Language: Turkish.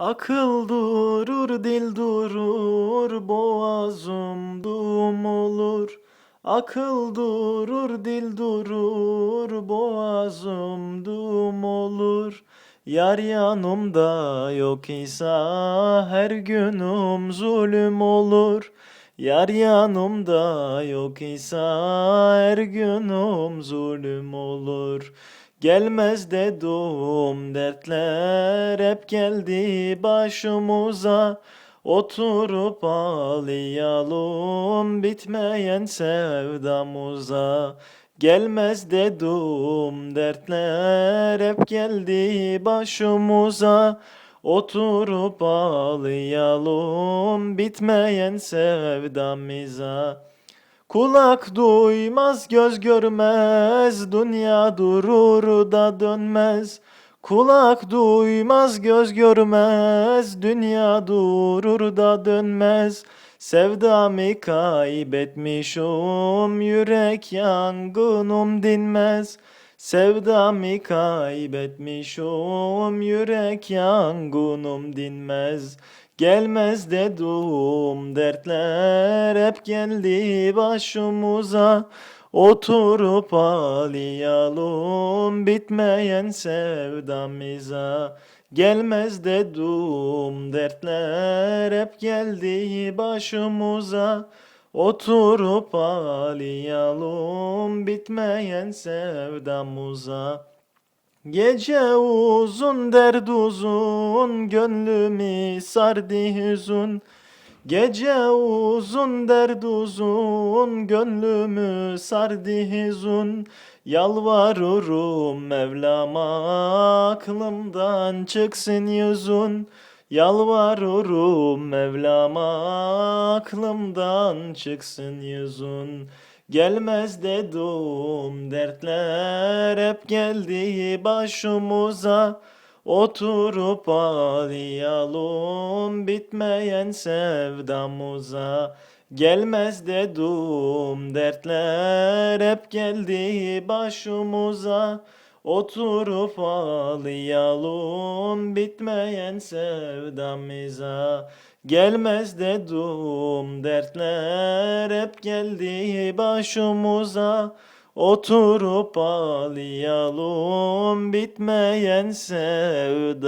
Akıl durur, dil durur, boğazım dum olur. Akıl durur, dil durur, boğazım dum olur. Yar yanımda yok ise her günüm zulüm olur. Yar yanımda yok ise her günüm zulüm olur. Gelmez dedim dertler hep geldi başımıza. Oturup ağlayalım bitmeyen sevdamıza. Gelmez dedim dertler hep geldi başımıza. Oturup ağlayalım bitmeyen sevdamıza. Kulak duymaz, göz görmez, dünya durur da dönmez. Kulak duymaz, göz görmez, dünya durur da dönmez. Sevdamı kaybetmişim, yürek yangınım dinmez. Sevdamı kaybetmişim, yürek yangınım dinmez. Gelmez dedim dertler hep geldi başımıza. Oturup ağlayalım bitmeyen sevdamıza. Gelmez dedim dertler hep geldi başımıza. Oturup ağlayalım bitmeyen sevdamıza. Gece uzun derd uzun gönlümü sardı hüzün. Gece uzun derd uzun gönlümü sardı hüzün. Yalvarırım Mevlam'a aklımdan çıksın yüzün Yalvarırım Mevlam'a aklımdan çıksın yüzün. Gelmez dedim dertler hep geldi başımıza. Oturup ağlayalım bitmeyen sevdamıza Gelmez dedim dertler hep geldi başımıza Oturup ağlayalım bitmeyen sevdamıza. Gelmez dedim dertler hep geldi başımıza. Oturup ağlayalım bitmeyen sevdamıza